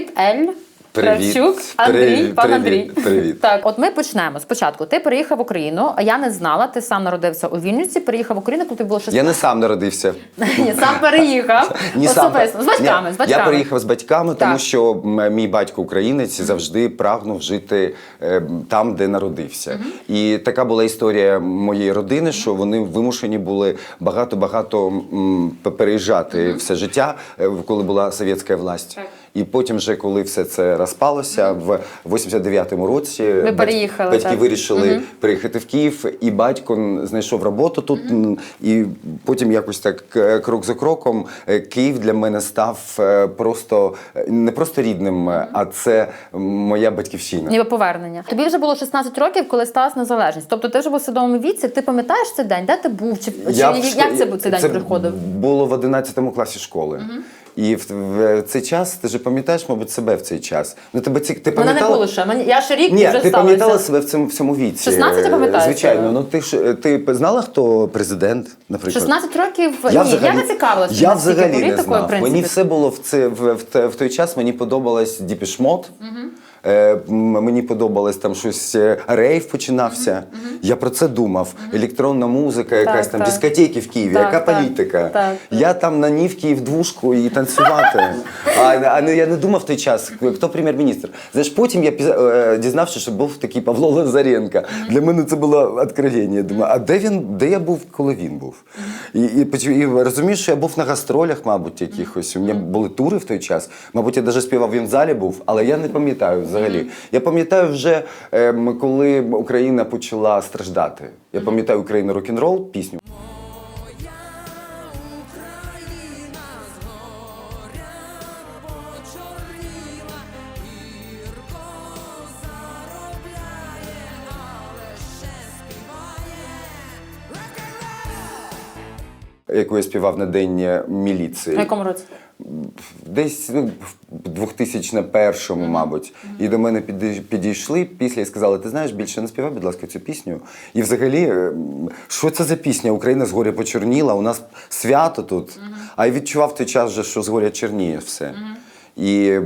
Привіт, Ель. Привіт. Кравчук, Андрій, Привіт, пан Андрій. привіт. Так, от ми почнемо. Спочатку ти переїхав в Україну, а я не знала. Ти сам народився у Вільнюсі, переїхав в Україну, коли ти було 16. Я не сам народився. Ні, сам переїхав. Ні, сам. Особисто. З батьками, з батьками. Я переїхав з батьками, тому Так. що м, мій батько українець завжди прагнув жити е, там, де народився. І така була історія моєї родини, що вони вимушені були багато-багато м, переїжджати все життя, е, коли була совєтська власть. Так. І потім, вже коли все це розпалося, в 89-му році бать- переїхали, батьки так. вирішили приїхати в Київ, і батько знайшов роботу тут. н- І потім якось так е, крок за кроком е, Київ для мене став е, просто не просто рідним, е, а це моя батьківщина. Ніби повернення. Тобі вже було 16 років, коли сталася незалежність. Тобто ти вже був свідомому віці. Ти пам'ятаєш цей день? Де ти був? Чи, чи як це цей день це приходив? Було в 11 класі школи. І в, в цей час ти ж пам'ятаєш, мабуть, себе в цей час. Ну тебе ці ти Мене не пам'ятала? було ще. Мені я ще рік Ні, вже ти сталося. пам'ятала себе в цьому в цьому віці? 16 я пам'ятаю Звичайно. себе. Ну ти ж ти знала, хто президент, наприклад? 16 років ні, я не цікавилася. Я взагалі не знав. Мені все було в це в, в, в той час. Мені подобалась Діпішмот. Е, м- мені подобалось там щось е, рейв починався. Я про це думав. Електронна музика, якась там так. дискотеки в Києві, Так, яка так, політика. так. Я там на Нівки в двушку і танцювати. а, а я не думав в той час, хто прем'єр-міністр. Знаєш, потім я е, дізнався, що був такий Павло Лазаренко. Для мене це було відкровення. Я думаю, а де він, де я був, коли він був? І, і, поч- і розумієш, що я був на гастролях, мабуть, якихось. У мене були тури в той час. Мабуть, я навіть співав він в залі був, але я не пам'ятаю взагалі. Я пам'ятаю вже, ем, коли Україна почала страждати. Я пам'ятаю Україна рок-н-рол пісню. Яку я співав на день міліції. В якому році? Десь ну, в 2001-му, мабуть. І до мене підійшли після і сказали: ти знаєш, більше не співай, будь ласка, цю пісню. І взагалі, ем, що це за пісня? Україна згоря почорніла, у нас свято тут. А я відчував той час, вже, що згоря чорніє все. І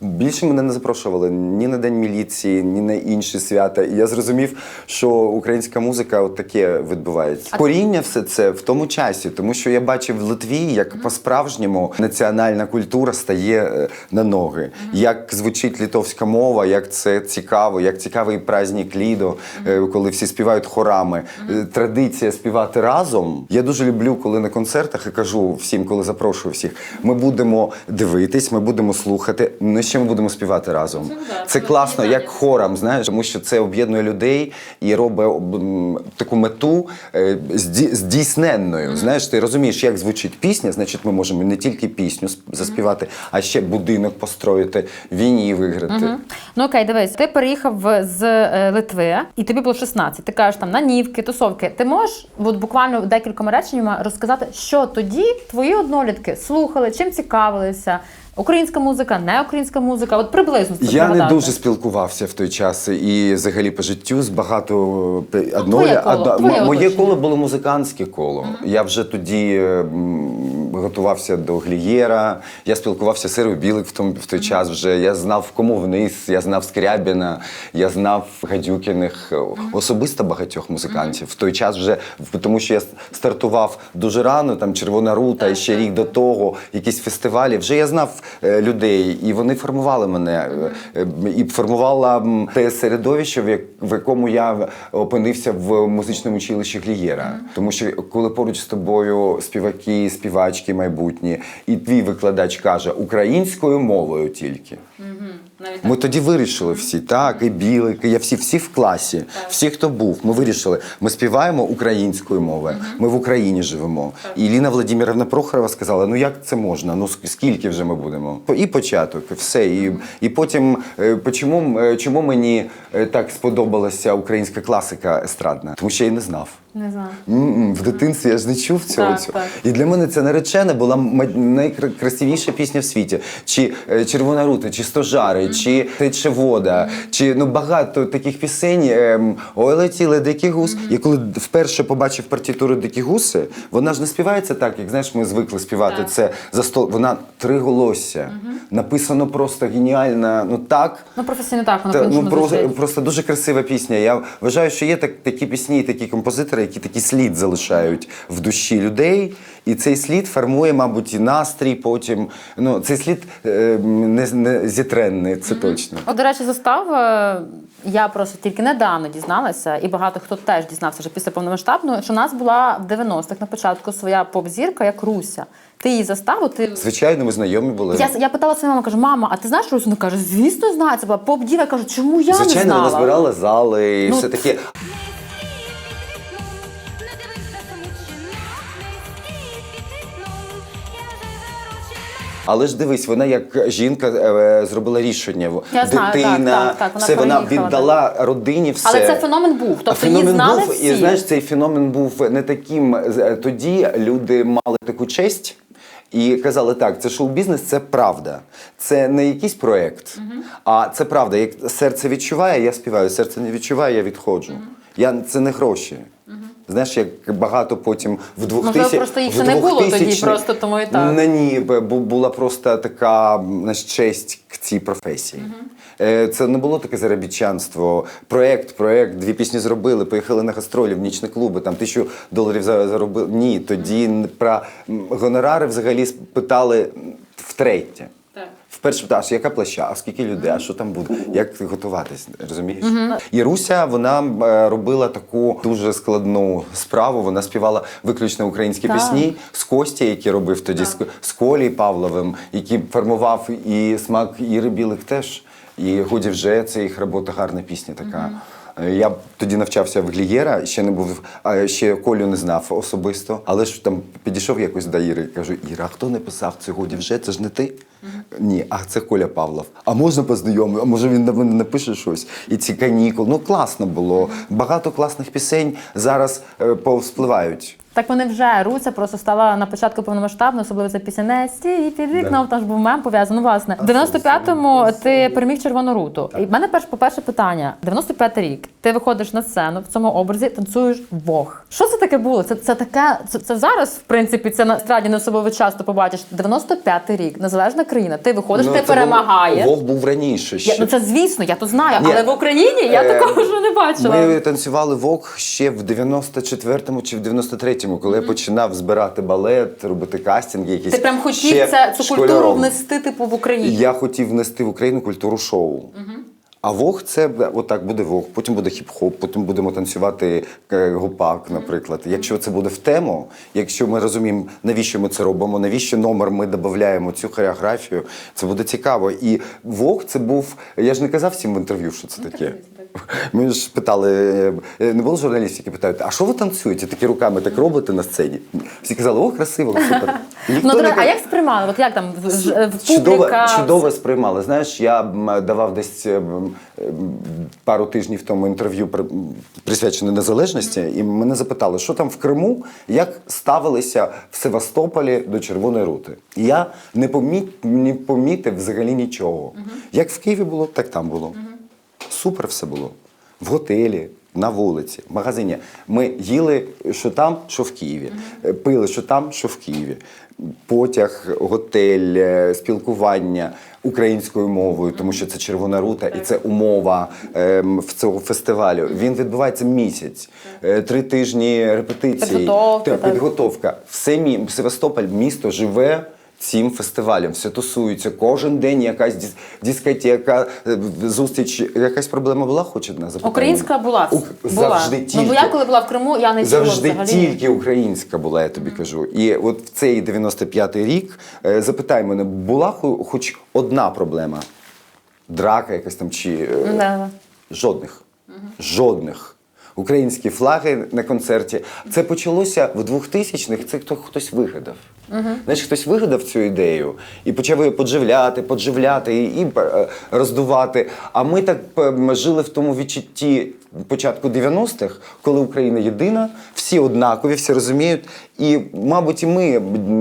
більше мене не запрошували ні на День міліції, ні на інші свята. І я зрозумів, що українська музика от таке відбувається. Коріння все це в тому часі, тому що я бачив в Литві, як по-справжньому національна культура стає е, на ноги, як звучить литовська мова, як це цікаво, як цікавий праздник Лідо, е, коли всі співають хорами. Е, Традиція співати разом. Я дуже люблю, коли на концертах і кажу всім, коли запрошую всіх, ми будемо дивитись, ми будемо слухати. Ну ще ми будемо співати разом. Це класно, як хором, знаєш, тому що це об'єднує людей і робить таку мету е, зді- здійсненною. Знаєш, ти розумієш, як звучить пісня, значить, ми можемо не тільки пісню сп- заспівати, а ще будинок построїти, війні виграти. Ну окей, дивись, ти переїхав з е, Литви, і тобі було 16. Ти кажеш там на нівки, тусовки. Ти можеш от буквально декількома реченнями розказати, що тоді твої однолітки слухали, чим цікавилися? Українська музика, не українська музика. От приблизно Я не дуже спілкувався в той час і взагалі по життю з багато е, одної твоє коло, твоє моє коло було музикантське коло. Я вже тоді готувався до Глієра. Я спілкувався з Сирою Білик в том в той час. Вже я знав кому вниз, я знав Скрябіна, я знав Гадюкіних, особисто багатьох музикантів. В той час вже тому, що я стартував дуже рано, там Червона рута, і ще рік до того, якісь фестивалі. Вже я знав е, людей, і вони формували мене. е, е, І формувала те середовище, в як- в якому я опинився в музичному училищі Глієра. Тому що коли поруч з тобою співаки, співачки майбутні, і твій викладач каже українською мовою тільки. Ми тоді вирішили всі, так, і білик, і я всі, всі в класі, всі, хто був, ми вирішили, ми співаємо українською мовою, ми в Україні живемо. І Ліна Владимировна Прохорова сказала: ну як це можна? Ну скільки вже ми будемо? І початок, і все. І, і потім, е, почому, е, чому мені е, так сподобалася українська класика естрадна? Тому що я її не знав. Не знаю. М-м, В дитинстві я ж не чув цього. Так, цього. так. І для мене це наречена була м- найкрасивіша пісня в світі. Чи е, Червона рута, чи стожари, чи тече вода, чи ну багато таких пісень. Ем, Ой, летіли дикі гус. Я коли вперше побачив партітуру дикі гуси, вона ж не співається так, як знаєш, ми звикли співати це за стол. Вона триголосся. Написано просто геніально. Ну так. Ну, професійно так, воно Та, по-іншому ну, просто, звучить. просто дуже красива пісня. Я вважаю, що є так, такі пісні, і такі композитори, які такий слід залишають в душі людей. І цей слід формує, мабуть, і настрій потім. Ну, цей слід е, не, не зітренний, це точно. От, до речі, застав. е, Я просто тільки недавно дізналася, і багато хто теж дізнався вже після повномасштабного, що у нас була в 90-х на початку своя поп-зірка, як Руся. Ти її застав, ти. Звичайно, ми знайомі були. Я, я питала свою маму, кажу, мама, а ти знаєш Русю? Вона каже, звісно, знаю, це була поп-діва. Я кажу, чому я не Звичайно, знала? вона збирала зали і Ну, все таке. Але ж дивись, вона як жінка е, зробила рішення. Я знаю, Дитина, так, так, так, вона все вона віддала родині все. Але це феномен був. Тобто її знали був, всі. і знаєш, цей феномен був не таким. е, Тоді люди мали таку честь. І казали, так, це шоу-бізнес, це правда. Це не якийсь проєкт, а це правда. Як серце відчуває, я співаю, серце не відчуває, я відходжу. Я, це не гроші. Знаєш, як багато потім в 2000 Можливо, просто їх ще не було тоді, просто тому і так. Не, ні, була просто така знаєш, честь к цій професії. Е, Це не було таке заробітчанство. Проєкт, проєкт, дві пісні зробили, поїхали на гастролі в нічні клуби, там тисячу доларів за- заробили. Ні, тоді про гонорари взагалі спитали втретє. Вперше питаєш, яка площа, а скільки людей, а що там буде, як готуватись, розумієш? І Руся вона е, робила таку дуже складну справу. Вона співала виключно українські пісні з Костя, який робив тоді з, з Колі Павловим, який формував і смак Іри Білих теж. І годі вже це їх робота, гарна пісня така. Е, Я тоді навчався в Глієра, ще не був, а ще Колю не знав особисто. Але ж там підійшов якось до Іри і кажу: Іра, а хто написав сьогодні вже? Це ж не ти? Ні, а це Коля Павлов. А можна познайомити? А може він на мене напише щось? І ці канікули. Ну класно було. Багато класних пісень зараз е, повспливають. Так вони вже Руся просто стала на початку повномасштабно, особливо ця пісня «Не стій під вікном, там ж був мем пов'язаний. Ну, власне. В 95-му ти переміг червону руту. І в мене перш, по-перше, питання: 95-й рік. Ти виходиш на сцену в цьому образі, танцюєш Бог. Що це таке було? Це, це таке, це, це зараз, в принципі, це на естраді не особливо часто побачиш. 95-й рік, незалежна країна. Ти виходиш, Ну, ти перемагаєш. Вов був раніше ще. Я, ну це звісно, я то знаю, Ні. але в Україні я Е, такого вже не бачила. Ми танцювали вок ще в 94-му чи в 93-му, коли я починав збирати балет, робити кастинги якісь. Ти прям хотів ще це, цю культуру школяром. внести типу в Україну. Я хотів внести в Україну культуру шоу. А вог це б- отак буде вог, потім буде хіп-хоп, потім будемо танцювати е, гопак, наприклад. Якщо це буде в тему, якщо ми розуміємо, навіщо ми це робимо, навіщо номер ми додаємо цю хореографію, це буде цікаво. І вог це був. Я ж не казав всім в інтерв'ю, що це таке. Ми ж питали, е, не було журналістів, які питають, а що ви танцюєте? Такі руками так робите на сцені? Всі казали, о, красиво, супер. Ну, не а як сприймали? От як там в, Чудово, чудово сприймали. Знаєш, я давав десь е, м, е, пару тижнів тому інтерв'ю присвячене незалежності, і мене запитали, що там в Криму, як ставилися в Севастополі до Червоної рути. І я не помітив взагалі нічого. Як в Києві було, так там було. Супер все було. В готелі, на вулиці, в магазині. Ми їли, що там, що в Києві. Е, Пили, що там, що в Києві. Потяг, готель, е, спілкування українською мовою, тому що це червона рута і це умова ем, в цього фестивалю. Він відбувається місяць, Е, три тижні репетиції, підготовка. Все мі... Севастополь місто живе. Цим фестивалем все тусується. Кожен день якась дис- дискотека, е, зустріч. Якась проблема була, хоч одна запитання? Українська була. У- була. Завжди Ну, тільки. бо я коли була в Криму, я не чула Завжди взагалі. тільки українська була, я тобі кажу. І от в цей 95-й рік е, запитай мене, була хоч одна проблема? Драка якась там чи Да. жодних. Жодних. Українські флаги на концерті. Це почалося в 2000-х, це хто хтось вигадав. Знаєш, хтось вигадав цю ідею і почав її подживляти, подживляти і, і е, роздувати. А ми так жили в тому відчутті початку 90-х, коли Україна єдина, всі однакові, всі розуміють. І, мабуть, і ми,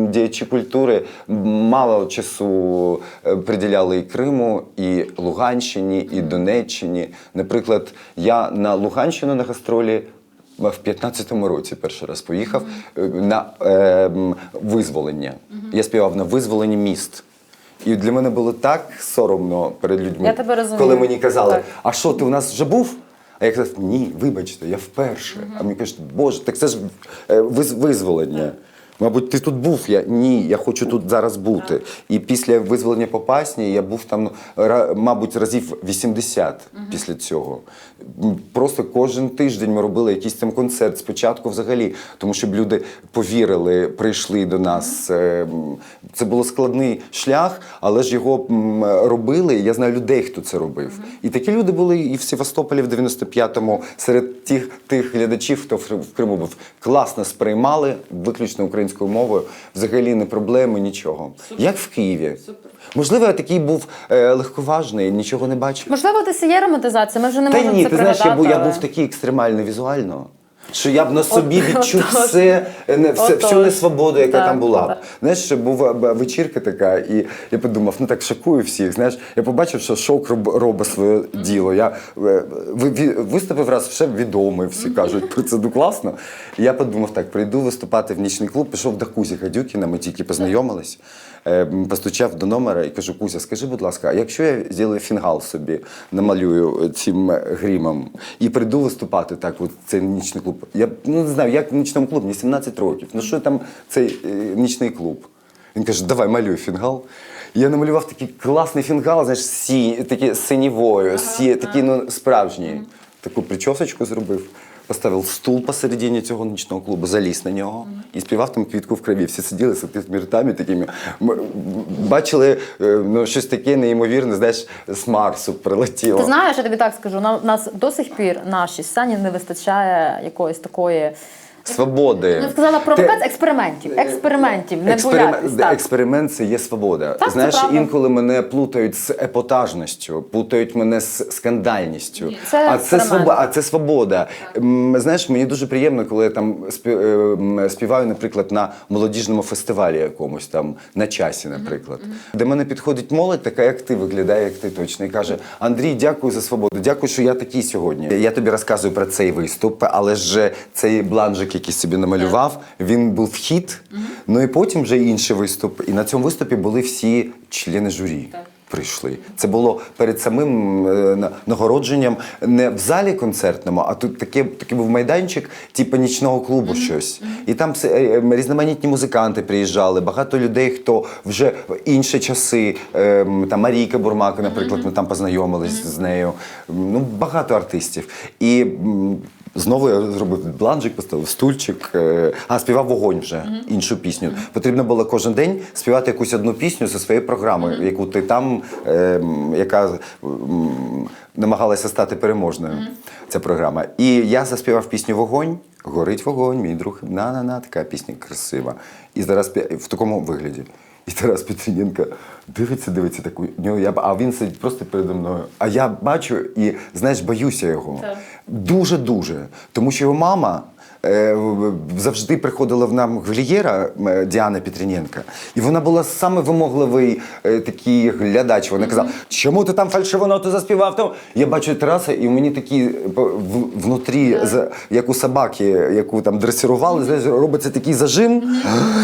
діячі культури, мало часу е, приділяли і Криму, і Луганщині, і Донеччині. Наприклад, я на Луганщину на гастролі в 15-му році перший раз поїхав е, на е, визволення. Я співав на визволенні міст. І для мене було так соромно перед людьми, Я тебе розумію. коли мені казали, Так. а що, ти у нас вже був? А я казав, ні, вибачте, я вперше. А мені кажуть, боже, так це ж е, виз- визволення. Мабуть, ти тут був. Я ні, я хочу тут зараз бути. І після визволення Попасні я був там, ну, мабуть, разів 80 після цього. Просто кожен тиждень ми робили якийсь там концерт. Спочатку взагалі, тому щоб люди повірили, прийшли до нас. Е, Це було складний шлях, але ж його робили. Я знаю людей, хто це робив. І такі люди були і в Севастополі в 95-му, серед тих, тих глядачів, хто в Криму був, класно сприймали виключно українською мовою. Взагалі не проблеми, нічого. Як в Києві. Можливо, я такий був е, легковажний, нічого не бачив. Можливо, десь є романтизація, ми вже не Та можемо ні, це ти знаєш, я був, я але- був такий екстремально візуально. Що я б на собі відчув все, е, не, все всю несвободу, яка Так, там була. так. Знаєш, що була вечірка така, і я подумав, ну так шокую всіх. Знаєш, я побачив, що шок роб, робить своє діло. Я е, ви- виступив раз, вже відомий, всі кажуть про це ну класно. І я подумав, так, прийду виступати в нічний клуб, пішов до Кузі Гадюкіна, ми тільки познайомились. Е, Постучав до номера і кажу, Кузя, скажи, будь ласка, а якщо я зроблю фінгал собі, намалюю цим грімом і прийду виступати так, от цей нічний клуб. Я ну, не знаю, як в нічному клубі, мені 17 років. Ну що там цей е, нічний клуб? Він каже, давай малюй фінгал. Я намалював такий класний фінгал, знаєш, сі, такий синівою, сі, такий ну, справжній. Таку причосочку зробив. Поставив стул посередині цього нічного клубу, заліз на нього і співав там квітку в крові. Всі сиділи з такими ртами такими. М- Бачили е, ну, щось таке неймовірне, знаєш, з Марсу прилетіло. Ти знаєш, я тобі так скажу, на нас до сих пір нашій сцені не вистачає якоїсь такої. Свободи. Ну, сказала Те- провокація експериментів. Експериментів, не Експеримент, боятись. Так. експеримент це є свобода. Так, Знаєш, інколи мене плутають з епатажністю, плутають мене з скандальністю. Це а, це свобода, а це свобода. М, Знаєш, мені дуже приємно, коли я там е, співаю, наприклад, на молодіжному фестивалі якомусь там на часі, наприклад. Де мене підходить молодь, така як ти виглядає, як ти точно, і каже: Андрій, дякую за свободу. Дякую, що я такий сьогодні. Я тобі розказую про цей виступ, але ж цей бланжик, який собі намалював, він був хіт. Ну і потім вже інший виступ. І на цьому виступі були всі члени журі. Прийшли. Це було перед самим е, нагородженням не в залі концертному, а тут таке, такий був майданчик, типу нічного клубу щось. І там е, е, різноманітні музиканти приїжджали, багато людей, хто вже в інші часи, е, там Марійка Бурмака, наприклад, ми там познайомились з нею. Ну, багато артистів. І Знову я зробив бланжик, поставив стульчик, е, а співав вогонь вже іншу пісню. Потрібно було кожен день співати якусь одну пісню зі своєї програми, яку ти там, е, яка м, намагалася стати переможною. Ця програма. І я заспівав пісню Вогонь. Горить вогонь, мій друг, на-на-на, така пісня красива. І зараз в такому вигляді. І Тарас Петрененко дивиться, дивиться таку. нього Я, а він сидить просто передо мною. А я бачу і, знаєш, боюся його. Дуже-дуже. Тому що його мама завжди приходила в нам глієра е, Діана Петрененка. І вона була саме вимогливий е, такий глядач. Вона казала, чому ти там фальшиву ноту заспівав? Там? Я бачу Тараса, і у мені такі е, внутрі, як у собаки, яку там дресирували, робиться такий зажим.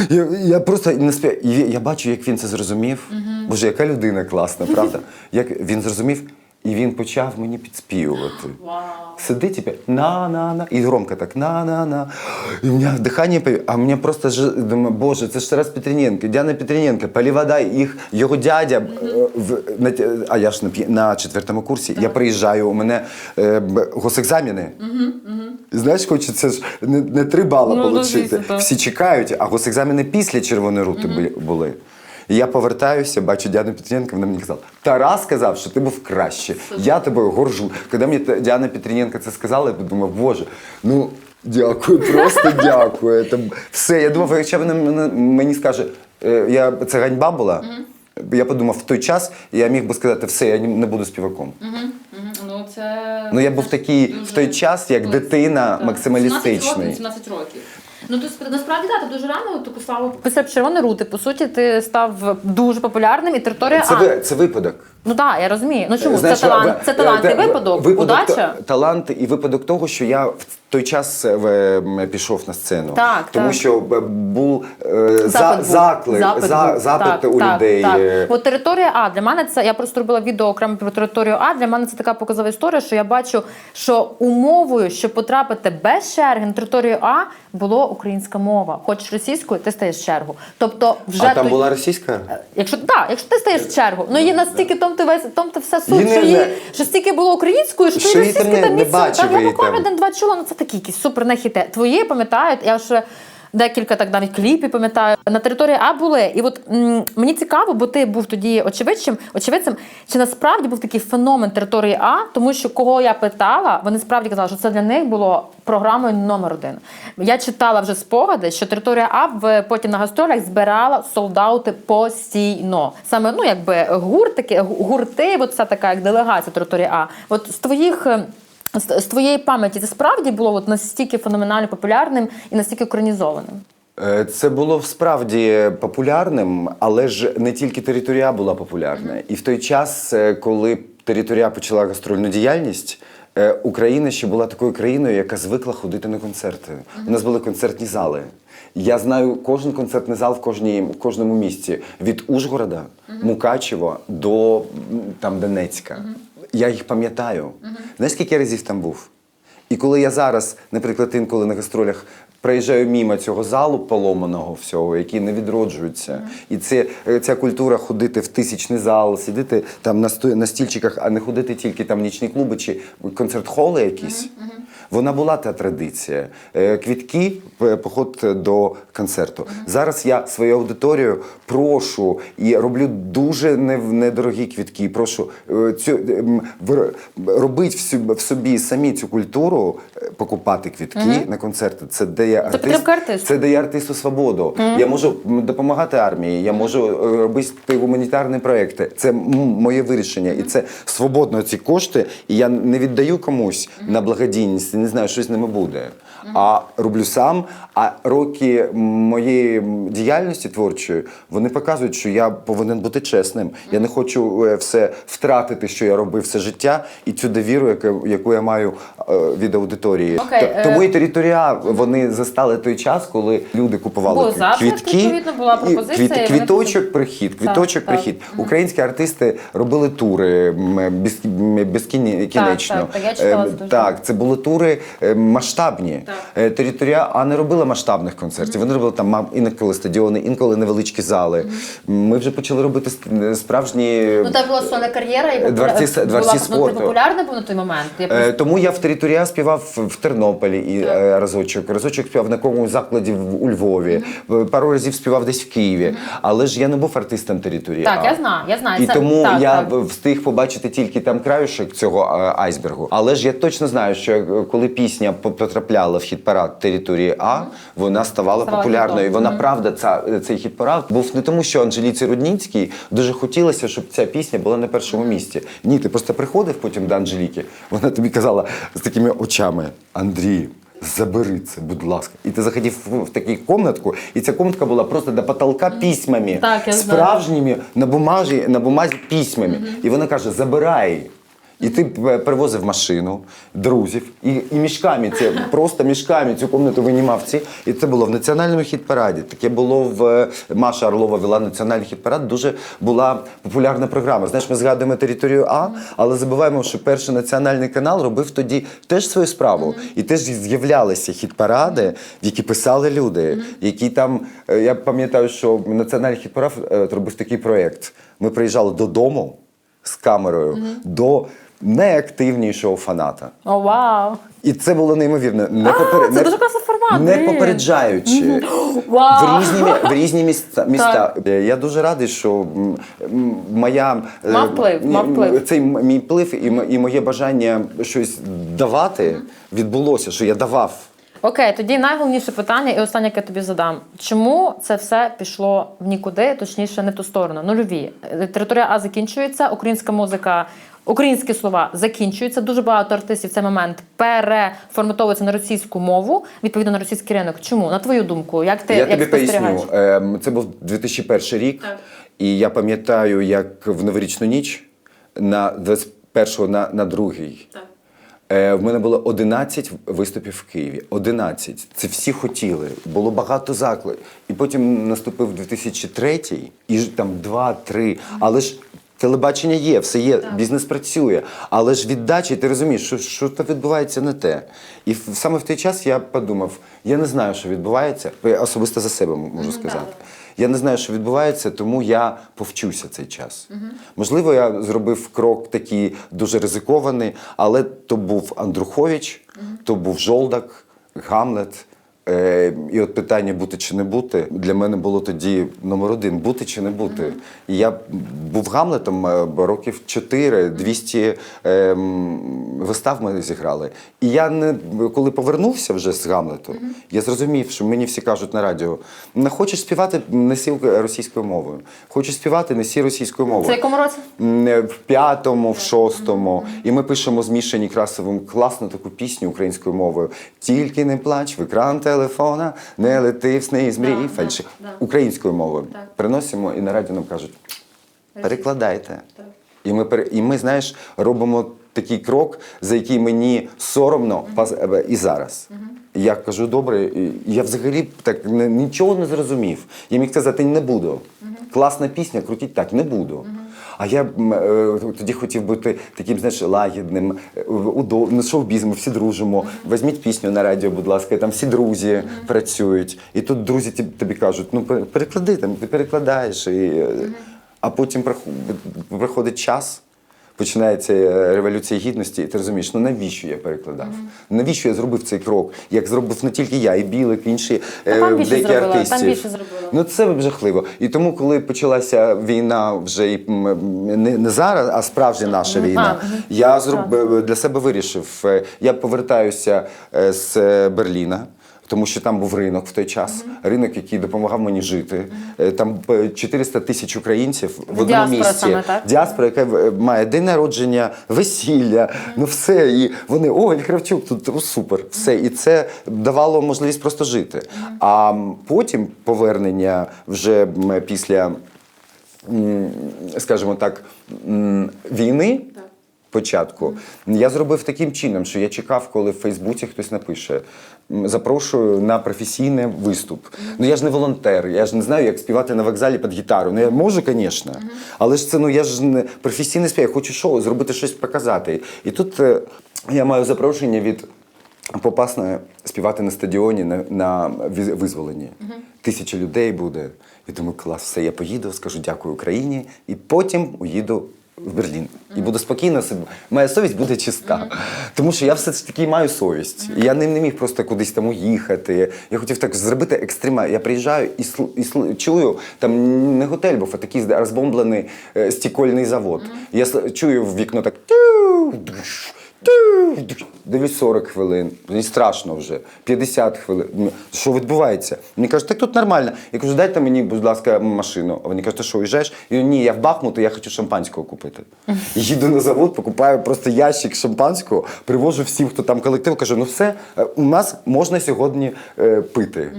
Я, я просто не спів... Я бачу, як він це зрозумів. Боже, яка людина класна, правда? Як він зрозумів, і він почав мені підспівувати. Сидить і на-на-на. І громко так на-на-на. І у мене дихання, пов- а мені просто ж думаю, боже, це ж Тарас Петрененко, Діана Петрененко, Поліводай, їх, його дядя, е, в, а я ж на, на четвертому курсі, я приїжджаю, у мене е, б- госекзамени. Знаєш, хочеться ж не, не три бали Ну, ну, отримати. звісно. Всі чекають, а госекзамени після червоної рути були- були. І я повертаюся, бачу Діану Петрененко, вона мені казала, Тарас сказав, що ти був краще. Я тобою горжу. Коли мені Діана Петрененко це сказала, я подумав, боже, ну дякую, просто дякую. Це все. Я думав, якщо вона мені скаже, е, я, це ганьба була. Я подумав, в той час я міг би сказати, все, я не не буду співаком. Ну, це Ну я був такий в той час, як дитина максималістичний. 17 років. Ну то сп- насправді так, ти дуже рано таку славу. Після червоної рути, по суті, ти став дуже популярним і територія Це, ви, це випадок. Ну так, я розумію. Ну чому? Знаєш, це талант, це талант і е, випадок, випадок удача. та- талант і випадок того, що я в той час е, пішов на сцену. Так, тому так. що був е, за, Запит був. заклик, Запит за, був. запит Так, у так, людей. Так. е, От територія А для мене це я просто робила відео окремо про територію А. Для мене це така показова історія, що я бачу, що умовою, щоб потрапити без черги на територію А, було українська мова. Хочеш російською, ти стаєш в чергу. Тобто, вже А там тоді- була російська? Якщо так, якщо ти стаєш в чергу, ну її настільки том ти весь том ти все суть, що її що стільки було українською, що, Що ти її там Так, я буквально один-два чула, ну це такі якісь супер нехіте. Твої пам'ятають, я ще. Декілька так навіть кліпів пам'ятаю на території А були. І от м, мені цікаво, бо ти був тоді очевидцем, очевидцем, чи насправді був такий феномен території А, тому що кого я питала, вони справді казали, що це для них було програмою номер один. Я читала вже спогади, що територія А в потім на гастролях збирала солдати постійно. Саме ну якби гурт такі гурти, от вся така як делегація території А. От з твоїх. З, з твоєї пам'яті це справді було от настільки феноменально популярним і настільки українізованим. Е, Це було справді популярним, але ж не тільки територія була популярна. І в той час, е, коли територія почала гастрольну діяльність. е, Україна ще була такою країною, яка звикла ходити на концерти. У нас були концертні зали. Я знаю кожен концертний зал в кожній в кожному місті від Ужгорода, Мукачева до там Донецька. Я їх пам'ятаю. Знаєш, скільки разів там був? І коли я зараз, наприклад, інколи на гастролях проїжджаю мимо цього залу поломаного всього, який не відроджується, і це е, ця культура ходити в тисячний зал, сидіти там на сто- на стільчиках, а не ходити тільки там в нічні клуби чи концерт-холи якісь. Вона була та традиція. Е, Квітки, поход до концерту. Зараз я свою аудиторію прошу і роблю дуже недорогі квітки. Прошу е, цю вир- в собі, самі цю культуру, е, покупати квітки на концерти. Це дає артист, це дає артисту свободу. Я можу допомагати армії, я можу е, робити гуманітарні проекти. Це моє вирішення, і це свободно ці кошти. І я не віддаю комусь на благодійність. Не знаю, що з ними буде. А роблю сам. А роки моєї діяльності творчої вони показують, що я повинен бути чесним. Я не хочу е, все втратити, що я робив все життя, і цю довіру, яку, я маю е, від аудиторії. Т- е, Тому і територія вони застали той час, коли люди купували запит, квітки. відповідно, була пропозиція, вони квіточок, прихід, квіточок, так. прихід. Українські артисти робили тури м, без, безкінечно. так, так, я читала Е, дуже. Так, це були тури е, масштабні. Так. Е, Територія А не робила масштабних концертів. Вони робили там інколи стадіони, інколи невеличкі зали. Ми вже почали робити справжні. Ну, тебе була сольна кар'єра і Дворці- дворці Ну, спорту. ти популярний був на той момент. Я Е, просто- Тому я в територія співав в- Тернополі і е, разочок. Разочок співав на якомусь закладі у Львові. Е, Пару разів співав десь в Києві. Але ж я не був артистом території. Так, я знаю, я знаю. І Це- тому так, я так. встиг побачити тільки там краюшок цього е, айсбергу. Але ж я точно знаю, що е, коли пісня по- потрапляла в хіт-парад території А, вона ставала Ставала популярною. І вона правда, ця, цей хіт-парад був не тому, що Анжеліці Рудніцькій дуже хотілося, щоб ця пісня була на першому місці. Ні, ти просто приходив потім до Анжеліки. Вона тобі казала з такими очами: Андрій. Забери це, будь ласка. І ти заходив в, таку комнатку, і ця комнатка була просто до потолка письмами. Так, я знаю. справжніми на бумажі, на бумазі письмами. І вона каже: забирай. І ти привозив машину, друзів, і, і мішками це просто мішками цю комнату винімав ці. І це було в національному хіт-параді. Таке було в е, Маша Орлова вела національний хіт-парад. Дуже була популярна програма. Знаєш, ми згадуємо територію А, але забуваємо, що перший національний канал робив тоді теж свою справу. І теж з'являлися хіт-паради, в які писали люди, які там. е, Я пам'ятаю, що національний хіт-парад е, робив такий проєкт. Ми приїжджали додому з камерою до найактивнішого фаната. О, вау! І це було неймовірно. Не, попер- це не- дуже класний формат, Не блін. попереджаючи. Вау! В різні, в різні місця. міста. Е, Я дуже радий, що моя е, Мав вплив, мав вплив. цей мій вплив і, м- і моє бажання щось давати відбулося, що я давав. Окей, тоді найголовніше питання, і останнє, яке я тобі задам. Чому це все пішло в нікуди, точніше, не в ту сторону? Нульові. Е, Територія А закінчується, українська музика Українські слова закінчуються. Дуже багато артистів в цей момент переформатовуються на російську мову, відповідно на російський ринок. Чому? На твою думку, як ти Я як тобі поясню. Ем, Це був 2001 рік, і я пам'ятаю, як в новорічну ніч на 21 на, на другий. Е, В мене було 11 виступів в Києві. 11. Це всі хотіли. Було багато закладів. І потім наступив 2003 і ж там 2-3. Але ж телебачення є, все є, бізнес працює. Але ж віддачі, ти розумієш, що, що то відбувається не те. І саме в той час я подумав: я не знаю, що відбувається. Я особисто за себе можу сказати. Я не знаю, що відбувається, тому я повчуся цей час. Можливо, я зробив крок такий дуже ризикований, але то був Андрухович, то був Жолдак, Гамлет. Е, і от питання бути чи не бути для мене було тоді номер один бути чи не бути. І я був Гамлетом е, років 4, 200 е, вистав ми зіграли. І я не коли повернувся вже з Гамлету, я зрозумів, що мені всі кажуть на радіо: не хочеш співати, не сі російською мовою. Хочеш співати, не сі російською мовою. Це якому році? М, В п'ятому, в шостому. І ми пишемо з Мішені Красовим класну таку пісню українською мовою. Тільки не плач, в екран телефона, не лети в сни з мрії. Фальши. Українською мовою. Приносимо і на радіо нам кажуть: перекладайте. І ми, і ми, знаєш, робимо такий крок, за який мені соромно паз- е, і зараз. І Я кажу, добре, я взагалі так нічого не зрозумів. Я міг сказати, не буду. Класна пісня, крутіть так, не буду. А я е, тоді хотів бути таким, знаєш, лагідним, удобним, удо- шоу-біз ми всі дружимо. Візьміть пісню на радіо, будь ласка, там всі друзі працюють. І тут друзі тобі кажуть, ну пер- переклади там, ти перекладаєш. І, е, А потім приходить час. Починається е, революція гідності, і ти розумієш, ну навіщо я перекладав? Навіщо я зробив цей крок? Як зробив не тільки я, і Білик, і інші е, деякі зробила. Ну це жахливо. І тому, коли почалася війна, вже і, не, не зараз, а справжня наша війна, а, я зроб, для себе вирішив. е, Я повертаюся е, з е, Берліна. Тому що там був ринок в той час, ринок, який допомагав мені жити. Е, Там е, 400 тисяч українців в одному Діаспора місці. саме, так? Діаспора, яка е, має день народження, весілля, ну все. І вони, о, Ель Кравчук, тут о, супер, все. І це давало можливість просто жити. А потім повернення вже після, скажімо так, війни. Початку я зробив таким чином, що я чекав, коли в Фейсбуці хтось напише: запрошую на професійний виступ. Ну я ж не волонтер, я ж не знаю, як співати на вокзалі під гітару. Ну я можу, звісно, але ж це ну я ж не професійний спів, я хочу шоу, зробити щось показати. І тут е, я маю запрошення від Попасної співати на стадіоні на, на визволенні. Тисяча людей буде. Я думаю, клас, все, я поїду, скажу дякую Україні, і потім уїду в Берлін. І буду спокійно себе. Моя совість буде чиста. Тому що я все ж таки маю совість. І я не, не міг просто кудись там уїхати. Я хотів так зробити екстрема. Я приїжджаю і, сл, і сл, чую, там не готель був, а такий розбомблений е, стікольний завод. Я сл- чую в вікно так. «тю, тю, 40 хвилин. Мені страшно вже. 50 хвилин. Що відбувається? Мені кажуть, так тут нормально. Я кажу, дайте мені, будь ласка, машину. Вони кажуть, ти що, уїжджаєш? Я говорю, ні, я в Бахмут, і я хочу шампанського купити. Їду на завод, покупаю просто ящик шампанського, привожу всім, хто там колектив, кажу, ну все, е, у нас можна сьогодні е, пити.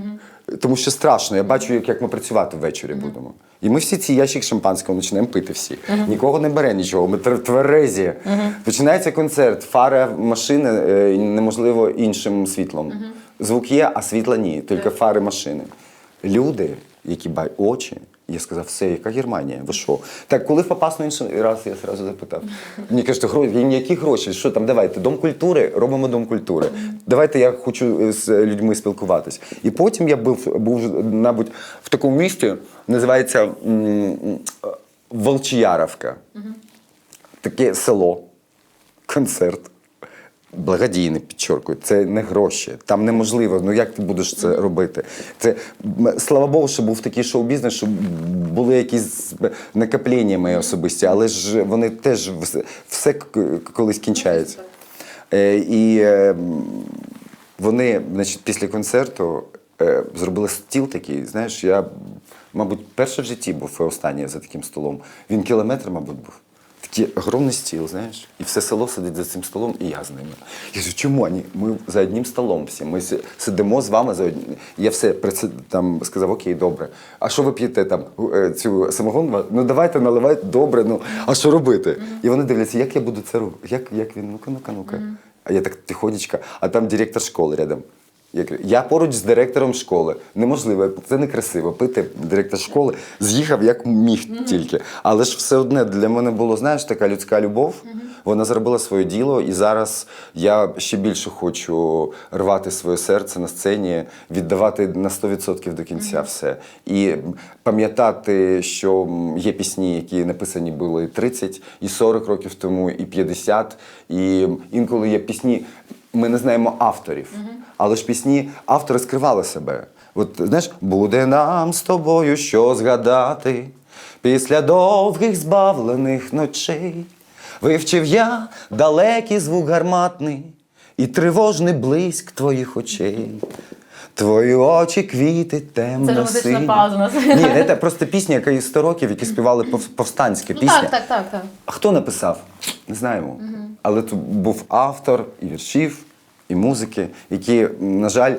Тому що страшно, я бачу, як, як ми працювати ввечері будемо. І ми всі ці ящик шампанського починаємо пити всі. Нікого не бере нічого, ми тверезі. Починається концерт, фара машини е, неможливо іншим світлом. Звук є, а світла ні, тільки фари машини. Люди, які бай очі, я сказав, все, яка Германія? Ви що? Так, коли в Попасну інший раз, я одразу запитав. Мені кажуть, гроші, які гроші? Що там, давайте, дом культури, робимо дом культури. Давайте я хочу е, з людьми спілкуватись. І потім я був, був мабуть, в такому місті, називається Волчияровка. Таке село, концерт. Благодійний, підчоркую, це не гроші. Там неможливо. Ну як ти будеш це робити? Це слава Богу, що був такий шоу-бізнес, що були якісь накоплення мої особисті, але ж вони теж все, колись кінчається. Е, і е, вони, значить, після концерту е, зробили стіл такий. Знаєш, я, мабуть, перший в житті був і останній за таким столом. Він кілометр, мабуть, був. Такий огромний стіл, знаєш, і все село сидить за цим столом, і я з ними. Я кажу, чому вони? Ми за одним столом всі. Ми сидимо з вами за одним. Я все там сказав, окей, добре. А що ви п'єте там е, цю самогон? Ну давайте наливайте добре. Ну а що робити? І вони дивляться, як я буду це робити? Як, як він? Ну-ка, ну-ка, ну-ка. А я так тихонечко, а там директор школи рядом. Я, я поруч з директором школи. Неможливо, це некрасиво. Пити директор школи з'їхав як міг тільки. Але ж все одне для мене було, знаєш, така людська любов. Вона зробила своє діло, і зараз я ще більше хочу рвати своє серце на сцені, віддавати на 100% до кінця все. І пам'ятати, що є пісні, які написані були 30 і 40 років тому, і 50. І інколи є пісні. Ми не знаємо авторів, але ж пісні автори скривали себе. От знаєш, буде нам з тобою що згадати після довгих збавлених ночей. Вивчив я далекий звук гарматний і тривожний блиск твоїх очей. Твої очі квіти темно Це ж музична сині. пауза у нас. Ні, не те, просто пісня, яка є 100 років, які співали пов- повстанська Ну пісня. так, так, так, так. А хто написав? Не знаємо. Але тут був автор і віршів, і музики, які, на жаль,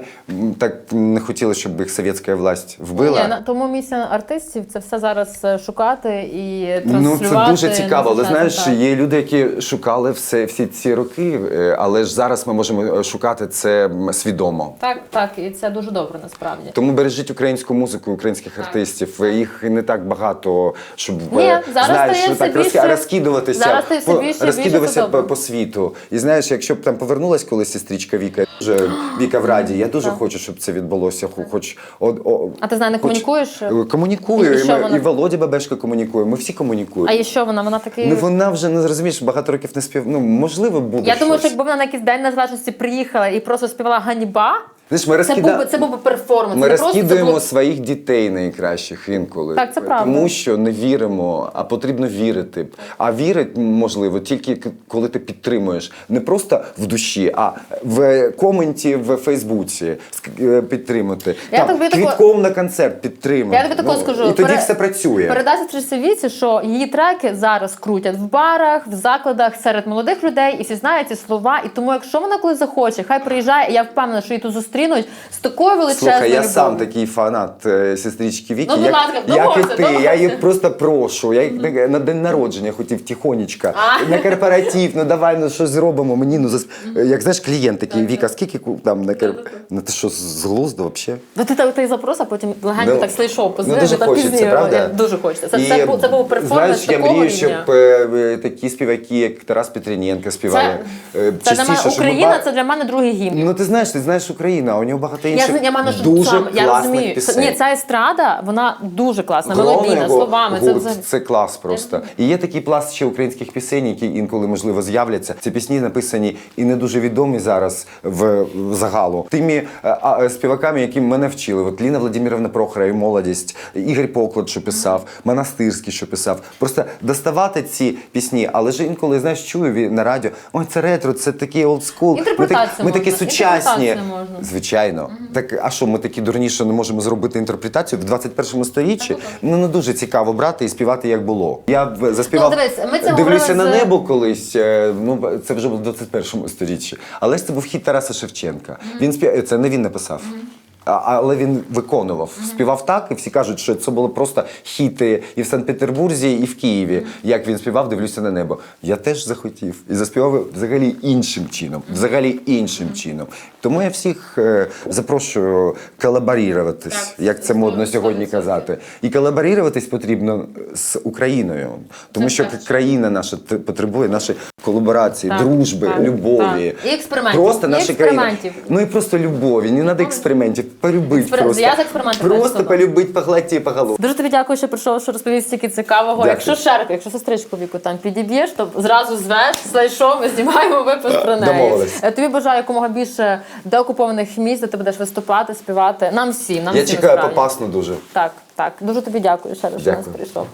так не хотіли, щоб їх совєтська власть вбила. Ні, тому місія артистів це все зараз е, шукати і Ну, це дуже цікаво. Але знаєш, так. є люди, які шукали все, всі ці роки, е, але ж зараз ми можемо е, шукати це свідомо. Так, так, і це дуже добре насправді. Тому бережіть українську музику, українських артистів. Їх не так багато, щоб Ні, зараз знаєш, стає так більше- розкидуватися, зараз по, більше і більше, розкидуватися по, по світу. І знаєш, якщо б там повернулась колись сестричка Віка, дуже Віка в раді, я дуже хочу, щоб це відбулося. Хоч о, о, А ти з нею не хоч- комунікуєш? Е, Комунікую. І І, що ми- вона- і Володя Бабешка комунікує. Ми всі комунікуємо. А і що вона? Вона такий. Ну вона вже не зрозумієш, багато років не спів. Ну можливо, буде. Я думаю, що щось. якби вона на якийсь день незалежності приїхала і просто співала ганьба, Знаєш, ми це був би це був би перформанс. Ми розкидуємо було- своїх дітей найкращих інколи. Так, це правда. Тому що не віримо, а потрібно вірити. А вірити можливо тільки коли ти підтримуєш не просто в душі, а в коменті в Фейсбуці е, підтримати. Я Там, тако- квітком на концерт підтримати. Я тобі такого скажу. І тоді пере- все працює. Передасться Трісовіці, що її треки зараз крутять в барах, в закладах серед молодих людей, і всі знають ці слова. І тому, якщо вона коли захоче, хай приїжджає, я впевнена, що її тут зустрінуть з такою величезною Слухай, я любов'ю. сам такий фанат е, сестрички Віки. Ну, будь як, ласка, як і домовся, ти. Я домовся. її просто прошу. Я їх на, на день народження хотів тихонечко. А. На корпоратив, ну давай ну щось зробимо. Мені ну зас... як знаєш, клієнт такий, Віка, скільки ку- там на кор... Ну ти що, з глузду взагалі? Ну ти так ти запрос, а потім легенько Ну, так слайшов, ну, дуже хочеться, правда? Дуже хочеться. Це, це, був, це був перформанс Знаєш, я такого мрію, рівня. щоб е, е, такі співаки, як Тарас Петренєнко співали. е, Це для мене Україна, це для мене другий гімн. Ну ти знаєш, ти знаєш Україна, а у нього багато Я, інших з- я, маю, що дуже сам, я розумію. пісень. Ні, ця естрада, вона дуже класна, мелодійна, словами. Це, гурт, взагалі- це клас просто. І є такий пласт ще українських пісень, які інколи можливо з'являться. Ці пісні написані і не дуже відомі зараз в, в загалу. Тими е, а, е, співаками, які мене вчили. От Ліна Владимировна Прохора і молодість, Ігор Поклад, що писав, Монастирський, що писав. Просто доставати ці пісні, але ж інколи знаєш, чую на радіо. Ой, це ретро, це такий олдскул. Ми, так, ми такі сучасні. можна. Звичайно. Так а що, ми такі дурні, що не можемо зробити інтерпретацію в 21 сторіччі? Ну не дуже цікаво брати і співати як було. Я б заспівав Ну, дивись, ми це дивлюся говорили на з- небо колись. е, Ну це вже було в 21 сторіччі. Але ж це був хіт Тараса Шевченка. Він спів... це не він написав. Але він виконував, співав так, і всі кажуть, що це було просто хіти і в Санкт-Петербурзі, і в Києві. Як він співав, дивлюся на небо. Я теж захотів і заспівав взагалі іншим чином. Взагалі іншим чином. Тому я всіх е, запрошую колаборіруватись, Так, як це модно сьогодні 100%. казати. І колаборіруватись потрібно з Україною, тому що країна наша потребує нашої колаборації, дружби, любові. І експериментів. Просто І наша країна. експериментів. Ну і просто любові. Не треба експериментів. Полюбить Експер- просто. я з експериментами Просто теж полюбить, погладі по голові. Дуже тобі дякую, що прийшов, що розповів стільки цікавого. Дякую. Якщо шерку, якщо сестричку віку там підіб'єш, то зразу звеш, слайшов, ми знімаємо випуск про неї. Домовились. Е, Тобі бажаю якомога більше деокупованих місць, де ти будеш виступати, співати. Нам всім, нам Я всім чекаю насправді. попасно дуже. Так, так. Дуже тобі дякую ще раз, що нас Дякую. прийшов.